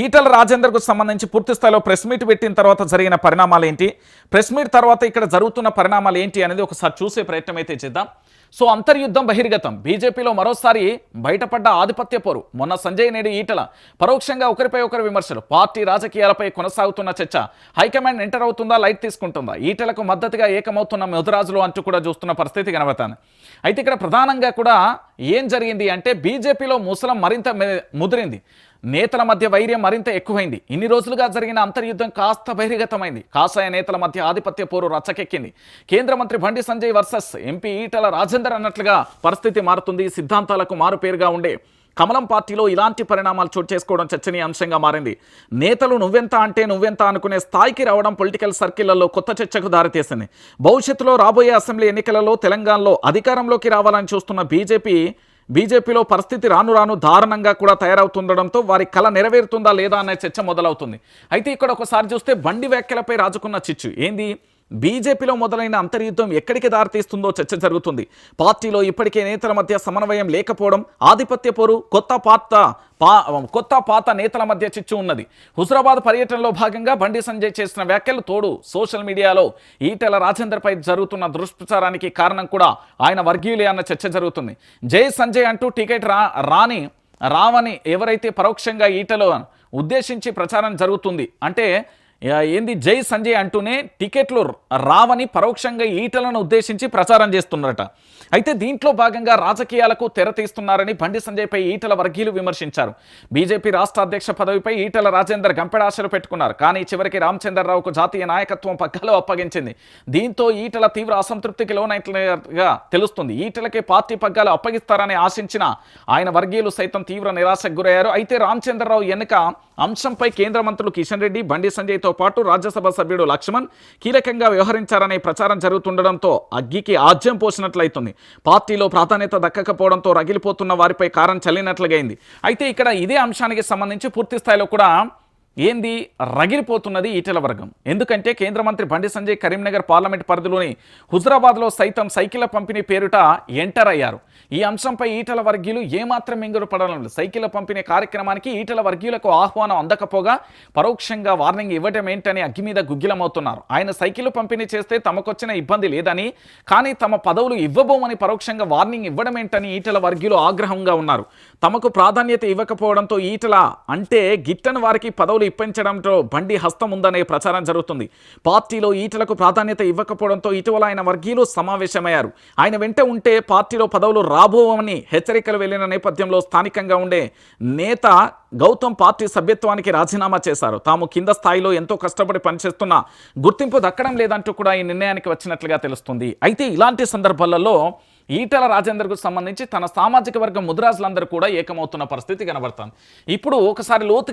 ఈటల రాజేందర్కు సంబంధించి పూర్తి స్థాయిలో ప్రెస్ మీట్ పెట్టిన తర్వాత జరిగిన పరిణామాలు ఏంటి ప్రెస్ మీట్ తర్వాత ఇక్కడ జరుగుతున్న పరిణామాలు ఏంటి అనేది ఒకసారి చూసే ప్రయత్నం అయితే చేద్దాం. సో అంతర్యుద్ధం బహిర్గతం. బీజేపీలో మరోసారి బయటపడ్డ ఆధిపత్య పోరు. మొన్న సంజయ్ నేడు ఈటల పరోక్షంగా ఒకరిపై ఒకరు విమర్శలు. పార్టీ రాజకీయాలపై కొనసాగుతున్న చర్చ. హైకమాండ్ ఎంటర్ అవుతుందా లైట్ తీసుకుంటుందా? ఈటలకు మద్దతుగా ఏకమవుతున్న మెదరాజులు అంటూ కూడా చూస్తున్న పరిస్థితి కనబడుతుంది. అయితే ఇక్కడ ప్రధానంగా కూడా ఏం జరిగింది అంటే బీజేపీలో ముసలం మరింత ముదిరింది. నేతల మధ్య వైర్యం మరింత ఎక్కువైంది. ఇన్ని రోజులుగా జరిగిన అంతర్యుద్ధం కాస్త బహిర్గతమైంది. కాషాయ నేతల మధ్య ఆధిపత్య పోరు రచ్చకెక్కింది. కేంద్ర మంత్రి బండి సంజయ్ వర్సెస్ ఎంపీ ఈటల రాజేందర్ అన్నట్లుగా పరిస్థితి మారుతుంది సిద్ధాంతాలకు మారుపేరుగా ఉండే. కమలం పార్టీలో ఇలాంటి పరిణామాలు చోటు చేసుకోవడం చర్చనీయాంశంగా మారింది. నేతలు నువ్వెంత అంటే నువ్వెంత అనుకునే స్థాయికి రావడం పొలిటికల్ సర్కిళ్ళలో కొత్త చర్చకు దారితీసింది. భవిష్యత్తులో రాబోయే అసెంబ్లీ ఎన్నికలలో తెలంగాణలో అధికారంలోకి రావాలని చూస్తున్న బీజేపీ బీజేపీలో పరిస్థితి రాను రాను దారుణంగా కూడా తయారవుతుండడంతో వారి కళ నెరవేరుతుందా లేదా అనే చర్చ మొదలవుతుంది. అయితే ఇక్కడ ఒకసారి చూస్తే బండి వ్యాఖ్యలపై రాజుకున్న చిచ్చు. ఏంది? బీజేపీలో మొదలైన అంతర్యుద్ధం ఎక్కడికి దారితీస్తుందో చర్చ జరుగుతుంది. పార్టీలో ఇప్పటికే నేతల మధ్య సమన్వయం లేకపోవడం ఆధిపత్య పోరు కొత్త పాత పా కొత్త పాత నేతల మధ్య చిచ్చు ఉన్నది. హుజరాబాద్ పర్యటనలో భాగంగా బండి సంజయ్ చేసిన వ్యాఖ్యలు తోడు సోషల్ మీడియాలో ఈటెల రాజేందర్పై జరుగుతున్న దుష్ప్రచారానికి కారణం కూడా ఆయన వర్గీయులే అన్న చర్చ జరుగుతుంది. జై సంజయ్ అంటూ టికెట్ రా రాని రావని ఎవరైతే పరోక్షంగా ఈటలో ఉద్దేశించి ప్రచారం జరుగుతుంది అంటే ఏంది? జై సంజయ్ అంటూనే టికెట్లు రావని పరోక్షంగా ఈటలను ఉద్దేశించి ప్రచారం చేస్తున్నారట. అయితే దీంట్లో భాగంగా రాజకీయాలకు తెర తీస్తున్నారని బండి సంజయ్పై ఈటల వర్గీయులు విమర్శించారు. బీజేపీ రాష్ట్ర అధ్యక్ష పదవిపై ఈటల రాజేందర్ గంపెడాశలు పెట్టుకున్నారు. కానీ చివరికి రామచంద్రరావుకు జాతీయ నాయకత్వం పగ్గాలు అప్పగించింది. దీంతో ఈటల తీవ్ర అసంతృప్తికి లోనైనట్లుగా తెలుస్తుంది. ఈటలకే పార్టీ పగ్గాలు అప్పగిస్తారని ఆశించిన ఆయన వర్గీయులు సైతం తీవ్ర నిరాశకు గురయ్యారు. అయితే రామచంద్రరావు ఎన్నిక అంశంపై కేంద్ర మంత్రులు కిషన్ రెడ్డి బండి సంజయ్తో పాటు రాజ్యసభ సభ్యుడు లక్ష్మణ్ కీలకంగా వ్యవహరించారనే ప్రచారం జరుగుతుండడంతో అగ్గికి ఆజ్యం పోసినట్లయితుంది. పార్టీలో ప్రాధాన్యత దక్కకపోవడంతో రగిలిపోతున్న వారిపై కారం చల్లినట్లుగా అయింది అయితే ఇక్కడ ఇదే అంశానికి సంబంధించి పూర్తి స్థాయిలో కూడా ఏంది? రగిలిపోతున్నది ఈటెల వర్గం. ఎందుకంటే కేంద్ర మంత్రి బండి సంజయ్ కరీంనగర్ పార్లమెంట్ పరిధిలోని హుజరాబాద్లో సైతం సైకిళ్ళ పంపిణీ పేరుట ఎంటర్ అయ్యారు. ఈ అంశంపై ఈటల వర్గీయులు ఏమాత్రం మింగుడు పడడం లేదు. సైకిళ్ళ పంపిణీ కార్యక్రమానికి ఈటల వర్గీయులకు ఆహ్వానం అందకపోగా పరోక్షంగా వార్నింగ్ ఇవ్వడం ఏంటని అగ్గి మీద గుగ్గిలమవుతున్నారు. ఆయన సైకిల్ పంపిణీ చేస్తే తమకొచ్చిన ఇబ్బంది లేదని కానీ తమ పదవులు ఇవ్వబోమని పరోక్షంగా వార్నింగ్ ఇవ్వడం ఏంటని ఈటల వర్గీయులు ఆగ్రహంగా ఉన్నారు. తమకు ప్రాధాన్యత ఇవ్వకపోవడంతో ఈటల అంటే గిట్టని వారికి పదవులు ఇప్పించడంతో బండి హస్తం ఉందనే ప్రచారం జరుగుతుంది. పార్టీలో ఈటలకు ప్రాధాన్యత ఇవ్వకపోవడంతో ఇటీవల ఆయన వర్గీయులు సమావేశమయ్యారు. ఆయన వెంట ఉంటే పార్టీలో పదవులు రాబోవని హెచ్చరికలు వెళ్ళిన నేపథ్యంలో స్థానికంగా ఉండే నేత గౌతమ్ పార్టీ సభ్యత్వానికి రాజీనామా చేశారు. తాము కింద స్థాయిలో ఎంతో కష్టపడి పనిచేస్తున్న గుర్తింపు దక్కడం లేదంటూ కూడా ఈ నిర్ణయానికి వచ్చినట్లుగా తెలుస్తుంది. అయితే ఇలాంటి సందర్భాలలో ఈటల రాజేందర్కు సంబంధించి తన సామాజిక వర్గం ముద్రాజులందరూ కూడా ఏకమవుతున్న పరిస్థితి కనబడుతుంది. ఇప్పుడు ఒకసారి లోతు